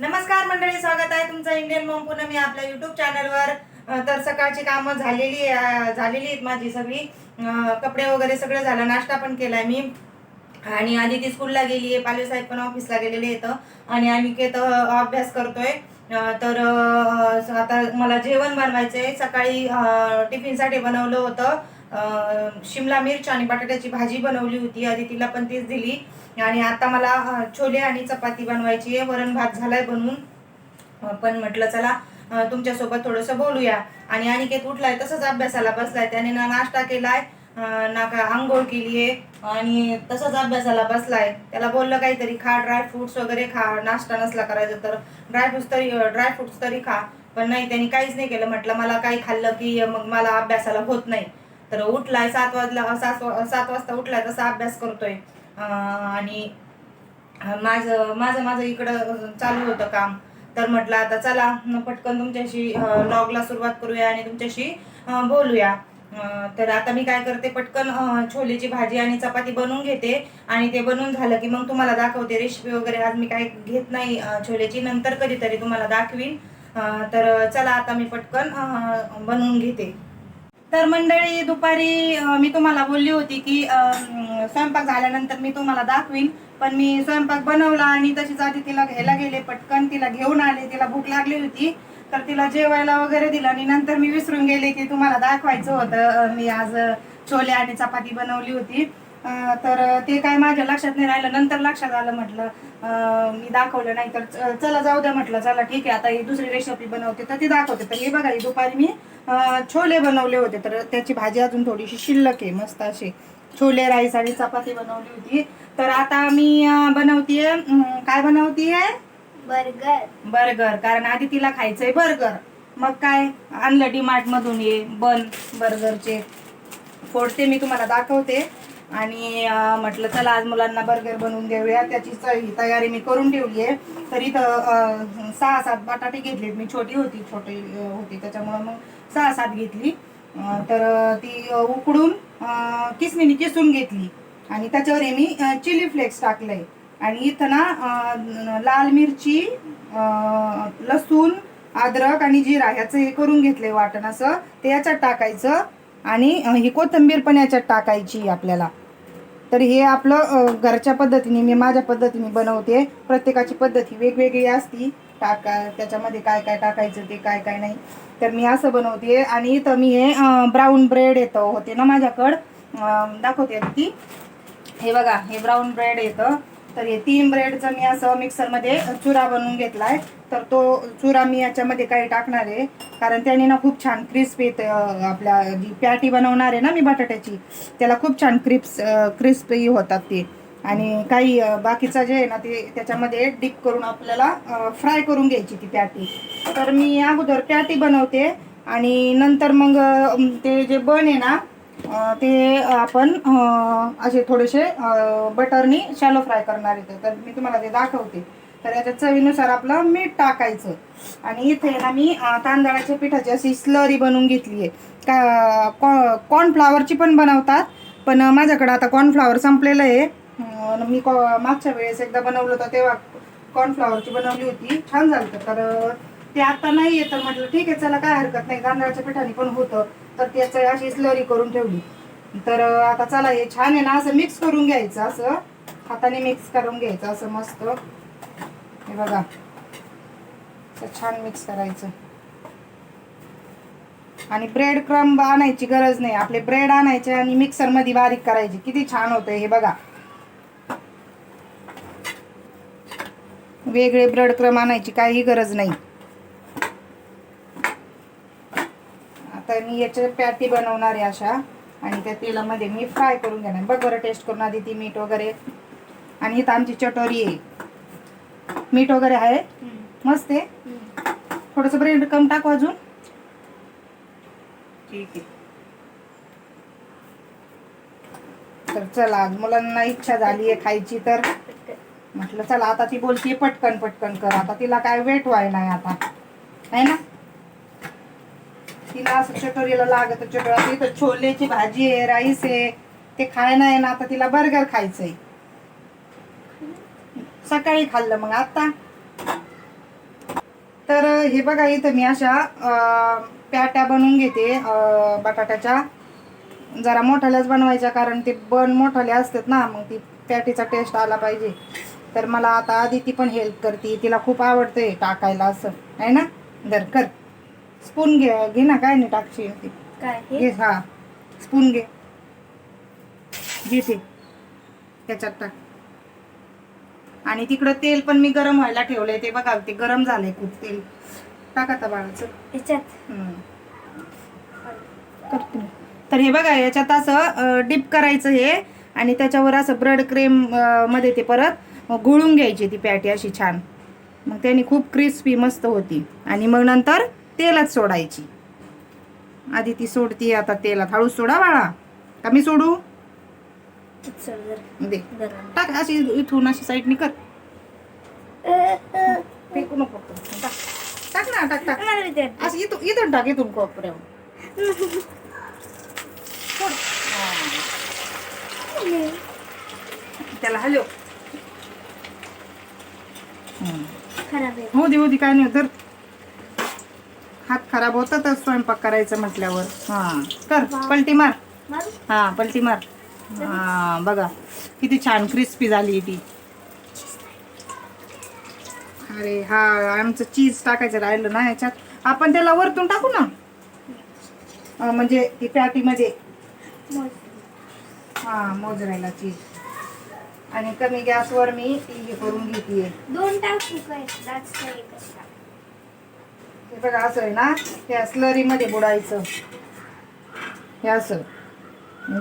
नमस्कार मंडळी स्वागत आहे तुमचं इंडियन मॉम पुन्हा मी आपल्या युट्यूब चॅनलवर तर सकाळची कामं झालेली झालेली आहेत माझी सगळी. कपडे वगैरे सगळं झालं नाश्ता पण केलाय मी. आणि आधी ती स्कूलला गेली आहे पालवी साहेब पण ऑफिसला गेलेले आहेत. आणि अनिकेत अं, अभ्यास करतोय. तर आता मला जेवण बनवायचंय. सकाळी टिफिनसाठी बनवलं होतं. शिमला मिरची आणि बटाट्याची भाजी बनवली होती. आधी तिला पण तीच दिली. आणि आता मला छोले आणि चपाती बनवायची आहे. वरण भात झालाय बनवून. पण म्हटलं चला तुमच्यासोबत थोडंसं बोलूया. आणि अनिकेत उठलाय तसंच अभ्यासाला बसलाय. त्याने ना नाश्ता केलाय ना का आंघोळ केली आहे. आणि तसंच अभ्यासाला बसलाय. त्याला बोललं काहीतरी खा ड्रायफ्रुट्स वगैरे खा. नाश्ता नसला करायचा तर ड्रायफ्रुट्स तरी ड्रायफ्रुट्स तरी खा. पण नाही त्यांनी काहीच नाही केलं. म्हटलं मला काही खाल्लं की मग मला अभ्यासाला होत नाही. तर उठलाय सात वाजला सात वा- सात वाजता उठलाय तसा अभ्यास करतोय. आणि माझं माझं माझं इकडं चालू होतं काम. तर म्हटलं आता चला पटकन तुमच्याशी लॉगला सुरुवात करूया आणि तुमच्याशी बोलूया. तर आता मी काय करते पटकन छोलेची भाजी आणि चपाती बनवून घेते. आणि ते बनवून झालं की मग तुम्हाला दाखवते रेसिपी वगैरे. आज मी काय घेत नाही छोलेची. नंतर कधीतरी तुम्हाला दाखवीन. तर चला आता मी पटकन बनवून घेते. तर मंडळी दुपारी मी तुम्हाला बोलली होती की स्वयंपाक झाल्यानंतर मी तुम्हाला दाखवीन. पण मी स्वयंपाक बनवला आणि तशीच आधी तिला घ्यायला गेले पटकन तिला घेऊन आले. तिला भूक लागली होती. तर तिला जेवायला वगैरे दिलं आणि नंतर मी विसरून गेले की तुम्हाला दाखवायचं होतं. मी आज छोले आणि चपाती बनवली होती. तर ते काय माझ्या लक्षात नाही राहिलं. नंतर लक्षात आलं म्हटलं मी दाखवलं नाही तर चला जाऊ द्या म्हटलं. चला ठीक आहे आता ही दुसरी रेसिपी बनवते तर ती दाखवते. तर हे बघा ही दुपारी मी छोले बनवले होते. तर त्याची भाजी अजून थोडीशी शिल्लक आहे मस्त अशी. छोले राईस आणि चपाती बनवली होती. तर आता मी बनवतीये काय बनवतीये? बर्गर. बर्गर. कारण आधी तिला खायचंय बर्गर. मग काय? आणलं डीमार्ट मधून ये बन बर्गरचे. फोडते मी तुम्हाला दाखवते. आणि म्हटलं चला आज मुलांना बर्गर बनवून देऊया. त्याची तयारी मी करून ठेवली आहे. तरी तर सहा सात बटाटे घेतलेत. मी छोटी होती छोटी होती. त्याच्यामुळं मग सहा सात घेतली. तर ती उकडून किसणीने किसून घेतली. आणि त्याच्यावर हे मी चिली फ्लेक्स टाकलंय. आणि इथं ना लाल मिरची लसूण अद्रक आणि जिरा ह्याचं हे करून घेतलंय वाटण असं. ते याच्यात टाकायचं. आणि ही कोथिंबीर पण याच्यात टाकायची आपल्याला. तर हे आपलं घरच्या पद्धतीने मी माझ्या पद्धतीने बनवते. प्रत्येकाची पद्धती वेगवेगळी असती. टाका त्याच्यामध्ये काय काय टाकायचं ते काय काय नाही. तर मी असं बनवते. आणि इथं मी हे ब्राऊन ब्रेड येतं. होते ना माझ्याकडं? दाखवते ती. हे बघा हे ब्राऊन ब्रेड येतं. तर हे तीन ब्रेडचं मी असं मिक्सरमध्ये चुरा बनवून घेतलाय. तर तो चुरा मी याच्यामध्ये काही टाकणार आहे. कारण त्याने ना खूप छान क्रिस्प येत आपल्या जी पॅटी बनवणार आहे ना मी बटाट्याची त्याला खूप छान क्रिप्स क्रिस्पी होतात ते. आणि काही बाकीचं जे आहे ना ते त्याच्यामध्ये डिप करून आपल्याला फ्राय करून घ्यायची ती पॅटी तर मी अगोदर पॅटी बनवते आणि नंतर मग ते जे बन आहे ना ते आपण असे थोडेसे बटरनी शॅलो फ्राय करणार इथे तर मी तुम्हाला ते दाखवते. तर याच्या चवीनुसार आपलं मीठ टाकायचं. आणि इथे ना मी तांदळाच्या पिठाची अशी स्लरी बनवून घेतली आहे. का कॉर्नफ्लावरची पण बनवतात. पण माझ्याकडे आता कॉर्नफ्लावर संपलेलं आहे. मी कॉ मागच्या वेळेस एकदा बनवलं होतं तेव्हा कॉर्नफ्लावरची बनवली होती. छान झालं तर ते आता नाही आहे तर म्हटलं ठीक आहे चला काय हरकत नाही. तांदळाच्या पिठाने पण होतं. तर त्याचं अशी स्लरी करून ठेवली. तर आता चला हे छान आहे ना असं मिक्स करून घ्यायचं असं. हाताने मिक्स करून घ्यायचं असं मस्त. हे बघा. छान मिक्स करायचं. आणि ब्रेड क्रम्ब आणायची गरज नाही. आपले ब्रेड आणायचे आणि मिक्सरमध्ये बारीक करायचे. किती छान होतंय हे बघा. वेगळे ब्रेड क्रम आणायची काही गरज नाही आता मी याच्या पॅटी बनवणार आहे अशा. आणि त्या तेलामध्ये मी फ्राय करून घेणार. बघ बरं टेस्ट करून आधी ती मीठ वगैरे. आणि इथं आमची चटोरी आहे. मीठ वगैरे आहे. मस्त आहे. थोडंसं ब्रेड कम टाकू अजून. ठीक आहे. तर चला आज मुलांना इच्छा झाली आहे खायची तर. म्हटलं चला आता ती बोलते पटकन पटकन कर. आता तिला काय वेट व्हाय नाही आता. आहे ना? तिला असं चटोरीला लागत चटोरा इथं छोलेची भाजी आहे राईस आहे ते खायला नाही ना आता तिला बर्गर खायचंय. सकाळी खाल्लं मग आता. तर हे बघा इथं मी अशा प्याट्या बनवून घेते बटाट्याच्या. जरा मोठाल्याच बनवायच्या कारण ते बन मोठाले असतात ना मग ती पॅटीचा टेस्ट आला पाहिजे. तर मला आता आधी ती पण हेल्प करते तिला खूप आवडते टाकायला असं. आहे ना? दर कर. स्पून घे घे ना काय नाही टाकशी ती. काय घे हे. हा स्पून घे. घे ते. त्याच्यात टाक. आणि तिकडं तेल पण मी गरम व्हायला ठेवलंय ते बघा ते गरम झालंय खूप तेल. टाका आता बाळाचं. याच्यात हम्म. करते मी. तर हे बघा याच्यात असं डिप करायचं हे आणि त्याच्यावर असं ब्रेड क्रीममध्ये ते परत गुळून घ्यायची ती पॅटी अशी छान. मग त्याने खूप क्रिस्पी मस्त होती. आणि मग नंतर तेलात सोडायची. आधी ती सोडती आता तेलात. हळूच सोडा बाळा. का मी सोडू? दे. टाक अशी इथून अशी साईडनी कर. फेकू नको. टाक. टाक ना टाक टाक. असं इथून इथून टाक इथून कोपऱ्यावर. त्याला आहे. हो दे हो दे काय नाही तर हात खराब होतातच स्वयंपाक करायचं म्हटल्यावर. हा. कर पलटी मार. मारू. हा पलटी मार. हा. बघा किती छान क्रिस्पी झाली ती. अरे हा आमचं चीज टाकायचं राहिलं ना याच्यात आपण त्याला वरतून टाकू ना. म्हणजे ती पॅटीमध्ये मोज. हा मोजरायला चीज आणि कमी गॅसवर मी ती हे करून घेते दोन टाकू काय जास्त एकच टाक हे बघा असं आहे ना त्या स्लरीमध्ये बुडायचं. हे असं.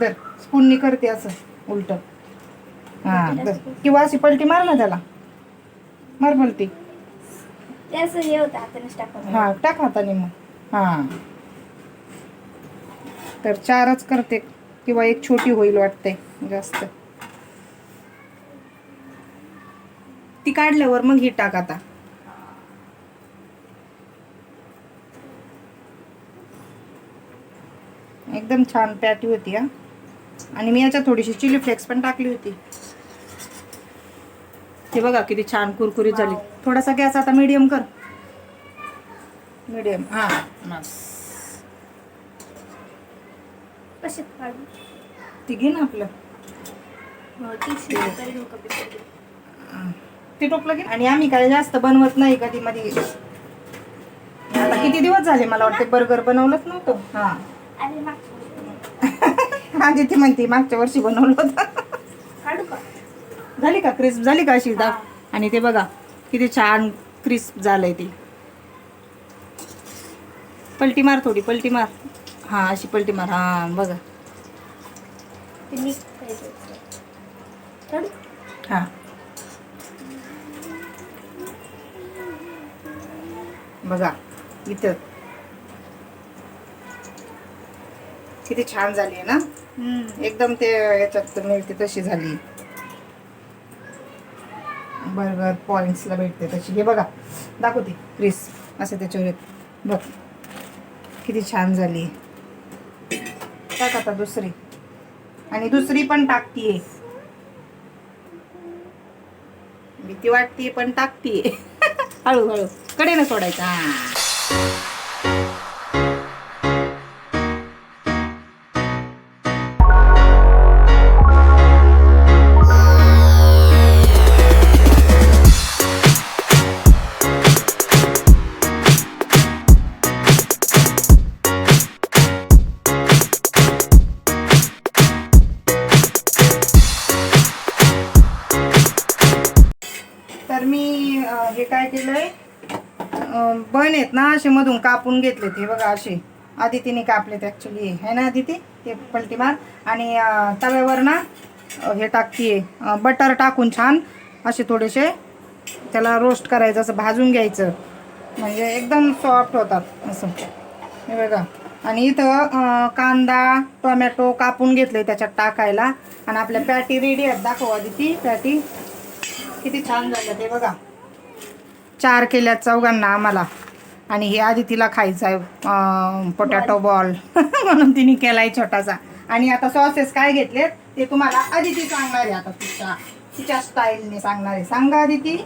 दर स्पूननी करते असं उलट. हा दर किंवा अशी पलटी मार ना त्याला. मार पलटी. हे हा टाक हाताने मग. हा. तर चारच करते किंवा एक छोटी होईल वाटते जास्त. ती काढल्यावर मग ही टाक आता. एकदम छान पॅटी होती हा. आणि मी याच्यात थोडीशी चिली फ्लेक्स पण टाकली होती. हे बघा किती छान कुरकुरीत झाली. थोडासा गॅस आता मीडियम कर. मीडियम हा. बस ती घे ना आपलं. हो. ते टोपलं घे. आणि आम्ही काय जास्त बनवत नाही कधी मध्ये आता किती दिवस झाले मला वाटते बर्गर बनवलंच नव्हतं. हा. आधी ती म्हणते मागच्या वर्षी बनवलं होतं. झाली का क्रिस्प? झाली का अशी दाब. आणि ते बघा किती छान क्रिस्प झालंय ती. पलटी मार थोडी पलटी मार. हा अशी पलटी मार. हा बघा. हा. बघा इथं. किती छान झाली आहे ना? एकदम ते याच्यात मिळते तशी झाली. बर्गर पॉइंट्सला भेटते तशी. हे बघा दाखवते क्रिस असं त्याच्यावर येत. बघ किती छान झाली. टाक आता दुसरी. आणि दुसरी पण टाकतीये. भीती वाटतीये पण टाकतीये. हळूहळू. कडेनं सोडायचं. आहेत ना असे मधून कापून घेतले ते बघा असे आदितीने कापलेत ॲक्च्युली आहे ना आदिती? ते पलटी मार. आणि तव्यावर ना हे टाकतीये. बटर टाकून छान असे थोडेसे त्याला रोस्ट करायचं असं भाजून घ्यायचं. म्हणजे एकदम सॉफ्ट होतात असं. हे बघा. आणि इथं कांदा टोमॅटो कापून घेतले त्याच्यात टाकायला. आणि आपल्या पॅटी रेडी आहेत. दाखव आदिती पॅटी किती छान झाल्या ते बघा. चार केल्यात चौघांना आम्हाला. आणि हे आधी तिला खायचं आहे पोटॅटो बॉल म्हणून तिने केलाय छोटासा. आणि आता सॉसेस काय घेतलेत? ते तुम्हाला अदिती सांगणार आहे आता तिच्या तिच्या स्टाईलने सांगणार आहे. सांगा अदिती.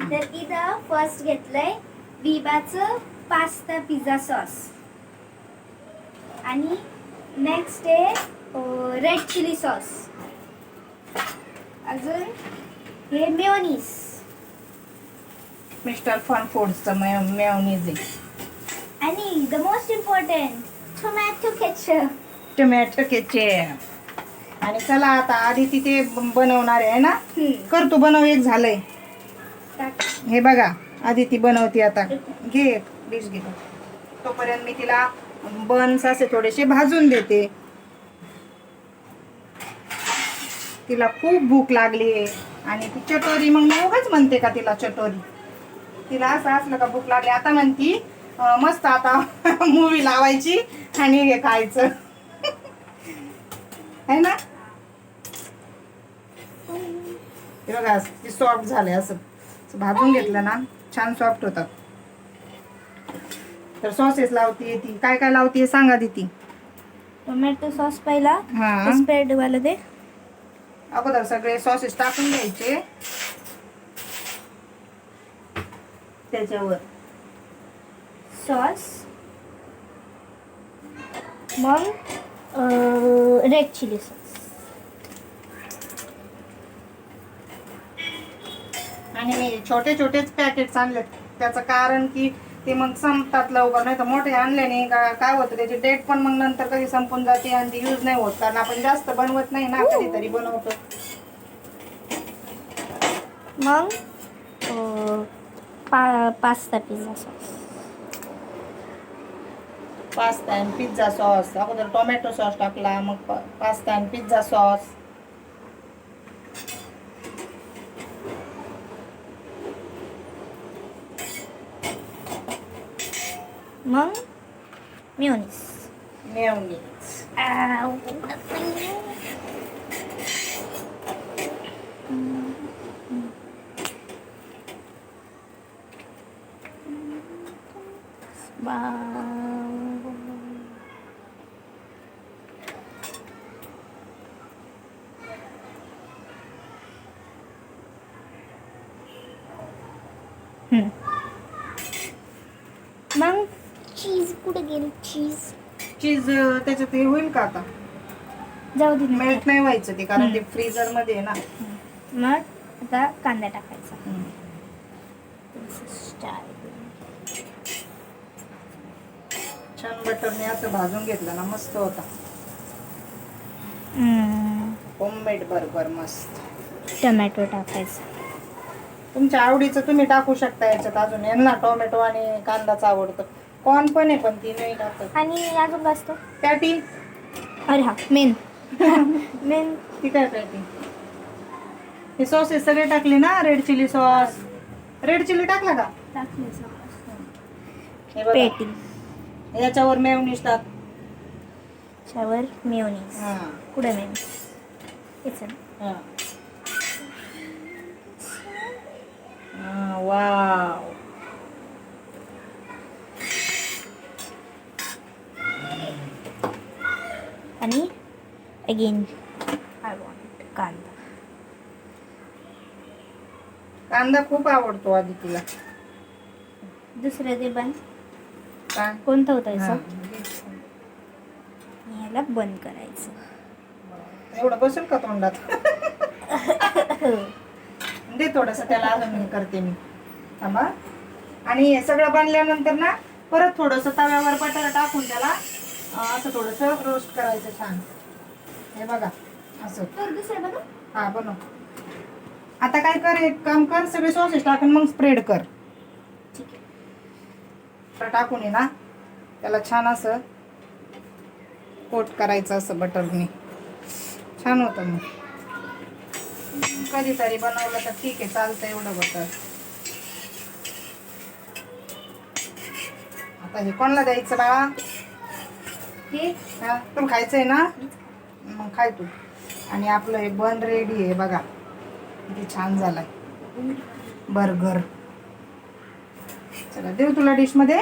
तर इथं फर्स्ट घेतलंय बिबाचं पास्ता पिझ्झा सॉस आणि नेक्स्ट आहे रेड चिली सॉस अजून हे मेयोनीस मिस्टर फन फूड्सचं मेयोनीज आहे. आणि the most important tomato ketchup tomato ketchup आणि चला आता आधी तिथे बनवणार आहे ना? कर तू बनव एक झालंय. हे बघा आधी ती बनवते आता. घे डिश घे. तोपर्यंत मी तिला बन्स असे थोडेसे भाजून देते. तिला खूप भूक लागली आहे. आणि ती चटोरी मग मी उगाच म्हणते का तिला चटोरी? तिला असं असलं का भूक लागली. आता म्हणती मस्त आता मूवी लावायची आणि हे खायचं. है ना? हे बघा ती सॉफ्ट झाले असं. भाजून घेतलं ना छान सॉफ्ट होतात. तर सॉसेस लावते ती. काय काय लावते सांगा दी ती टोमॅटो सॉस पहिला हा. स्प्रेड वाला दे. अगोदर सगळे सॉसेस टाकून घ्यायचे. त्याच्यावर. सॉस. मग रेड चिली सॉस. आणि छोटे छोटेच पॅकेट्स आणले त्याचं कारण की ते मग संपतात लवकर नाही तर मोठे आणले नाही काय होतं त्याची डेट पण मग नंतर कधी संपून जाते आणि ती यूज नाही होत. कारण आपण जास्त बनवत नाही ना कधीतरी बनवतो. मग पा पास्ता पिझ्झा सॉस पास्ता आणि पिझ्झा सॉस अगोदर टोमॅटो सॉस टाकला मग पा- पास्ता आणि पिझ्झा सॉस मग मिओनिस मेयोनीज मग? चीज कुठे गेली? चीज. चीज अं, त्याच्यात हे होईल का आता? जाऊ दे ना. मेल्ट नाही व्हायचं ते कारण ते फ्रीजरमध्ये आहे ना. मग? आता कांदा टाकायचा हम्म. स्टाईल छान बटरने असं भाजून घेतलं ना मस्त होता. होममेड बर्गर मस्त. टमॅटो टाकायचा. तुमच्या आवडीचं तुम्ही टाकू शकता याच्यात अजून. यांना टोमॅटो आणि कांदाच आवडतं. कॉर्न पण आहे पण ती नाही टाकत. आणि अजून काय असतं पॅटी अरे हा मेन मेन ती काय पॅटी हे सॉसेस सगळे टाकले ना red chilli sauce red chilli टाकला का? हे बघा. पेटी याच्यावर मेवनीस टाक. त्यावर मेयोनीज हा, कुठे मेयोनीज इट्स हा. हा, वाव. आणि अगेन आय वॉन्ट कांदा. कांदा खूप आवडतो आधी तिला दुसरं ते बंद काय कोणतं होतं हा, याचं याला बंद करायचं. एवढं बसेल का तोंडात? दे थोडस त्याला अजून हे करते मी. थांबा. आणि हे सगळं बनल्यानंतर ना परत थोडस तव्यावर बटर टाकून त्याला अं, असं थोडस रोस्ट करायचं छान. हे बघा असं. दुसरं हा बनव. आता काय कर एक काम कर सगळे सॉसेस टाकून मग स्प्रेड कर. ठीक आहे. टाकून ना त्याला छान असं कोट करायचं असं बटरने. छान होतं मग. कधीतरी बनवलं तर ठीक आहे चालतं एवढं बटर. आता हे कोणाला द्यायचं बाळा? हे तुला खायचंय ना? मग खाय तू. आणि आपलं हे बन रेडी आहे बघा. किती छान झालाय. बर्गर. चला देऊ तुला डिशमध्ये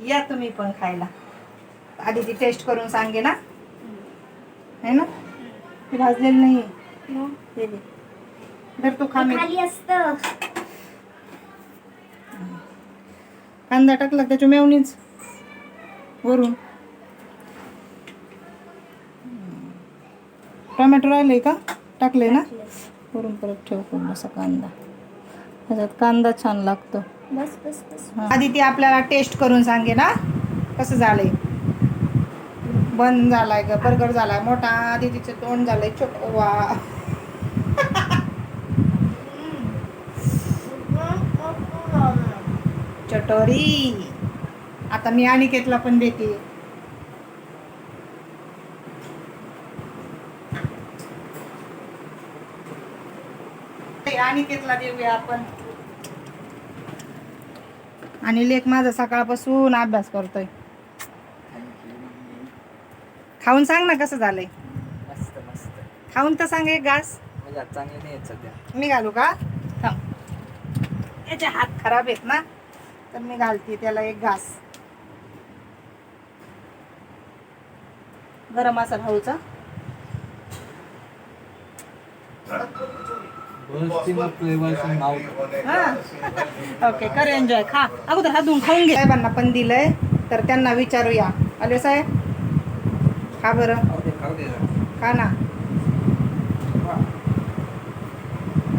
या तुम्ही पण खायला. आधी ती टेस्ट करून सांगे ना. है ना? ते भाजलेलं नाही मग हे घे. धर तू खा मी खाली असतं. कांदा टाकला त्याची मेवणीच? वरून. टोमॅटो राहिले का? टाकले ना? वरून परत ठेव थोडासा कांदा. त्याच्यात कांदा छान लागतो. बस बस बस. आधी ती आपल्याला टेस्ट करून सांगे ना कसं झालंय? बंद झालाय ग बर्गर झालाय मोठा आधी तिचे तोंड झालंय छोट वा. चटोरी. आता मी अनिकेतला पण देते. अनिकेतला देऊया आपण. आणि लेख माझा सकाळपासून अभ्यास करतोय. खाऊन सांग ना कसं झालंय. मस्त मस्त. खाऊन तर सांग एक घास. म्हणजे आज चांगले नाही आहेत सध्या. मी घालू का? थांब. याचे हात खराब आहेत ना तर मी घालते त्याला एक घास. गरम मसाला हळूचा. हा. ओके कर एन्जॉय खा. अगोदर हात धुवून खाऊन घे. साहेबांना पण दिलंय तर त्यांना विचारूया. अले साहेब? खा बरं. खा ना.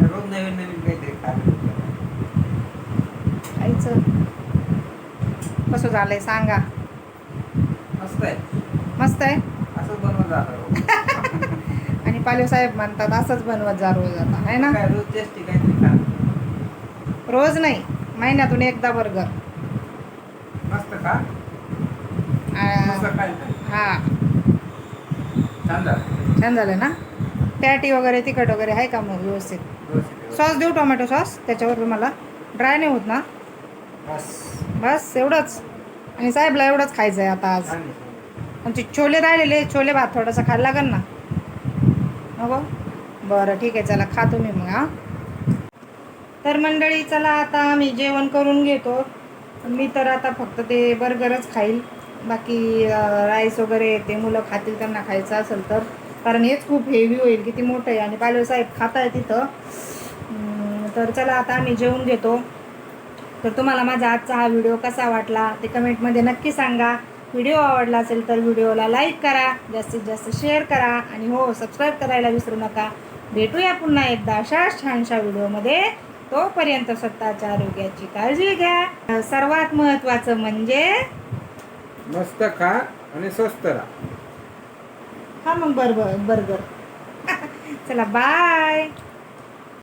रोज नवीन नवीन काहीतरी खायचं कसं झालंय सांगा. मस्त आहे. मस्त आहे? असंच बनवत जातं आणि पालव साहेब म्हणतात असंच बनवत जा रोज आता आहे ना? काय रोज टेस्टी काहीतरी खा. रोज नाही महिन्यातून एकदा बर्गर. मस्त खा. हा. छान झालं. छान झालं ना? पॅटी वगैरे तिखट वगैरे आहे का मग व्यवस्थित? व्यवस्थित सॉस देऊ टोमॅटो सॉस? त्याच्यावर मला ड्राय नाही होत ना? बस. बस एवढंच. आणि साहेबला एवढंच खायचं आहे आता आज. छान आहे. आमचे छोले राहिलेले छोले भात थोडासा खायला लागेल ना? हो बरं ठीक आहे चला खातो मी मग हा. तर मंडळी चला आता आम्ही जेवण करून घेतो. मी तर आता फक्त ते बर्गरच खाईल. बाकी राईस वगैरे ते मुलं खातील त्यांना खायचं असेल तर. कारण हेच खूप हेवी होईल किती मोठं आहे. आणि पालव साहेब खात आहे तिथं तर चला आता आम्ही जेवून घेतो. तर तुम्हाला माझा आजचा हा व्हिडिओ कसा वाटला ते कमेंटमध्ये नक्की सांगा. व्हिडिओ आवडला असेल तर व्हिडिओला लाईक करा जास्तीत जास्त शेअर करा आणि हो सबस्क्राईब करायला विसरू नका. भेटूया पुन्हा एकदा अशाच छानशा व्हिडिओमध्ये. तोपर्यंत स्वतःच्या आरोग्याची काळजी घ्या. सर्वात महत्त्वाचं म्हणजे मस्त खा आणि स्वस्त राहा. हा मग बर्गर बर्गर चला बाय